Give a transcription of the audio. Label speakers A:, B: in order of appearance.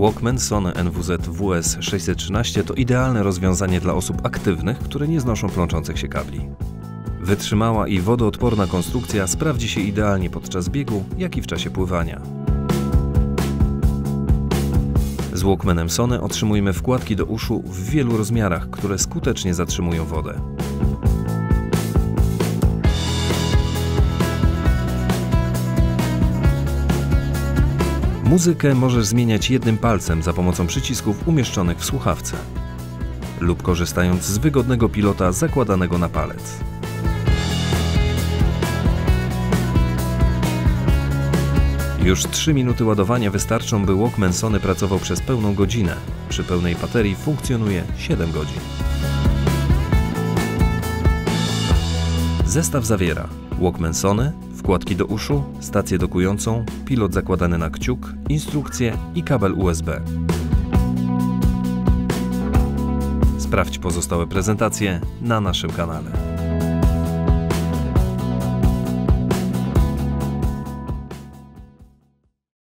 A: Walkman Sony NWZ WS613 to idealne rozwiązanie dla osób aktywnych, które nie znoszą plączących się kabli. Wytrzymała i wodoodporna konstrukcja sprawdzi się idealnie podczas biegu, jak i w czasie pływania. Z Walkmanem Sony otrzymujemy wkładki do uszu w wielu rozmiarach, które skutecznie zatrzymują wodę. Muzykę możesz zmieniać jednym palcem za pomocą przycisków umieszczonych w słuchawce lub korzystając z wygodnego pilota zakładanego na palec. Już 3 minuty ładowania wystarczą, by Walkman Sony pracował przez pełną godzinę. Przy pełnej baterii funkcjonuje 7 godzin. Zestaw zawiera Walkman Sony, wkładki do uszu, stację dokującą, pilot zakładany na kciuk, instrukcję i kabel USB. Sprawdź pozostałe prezentacje na naszym kanale.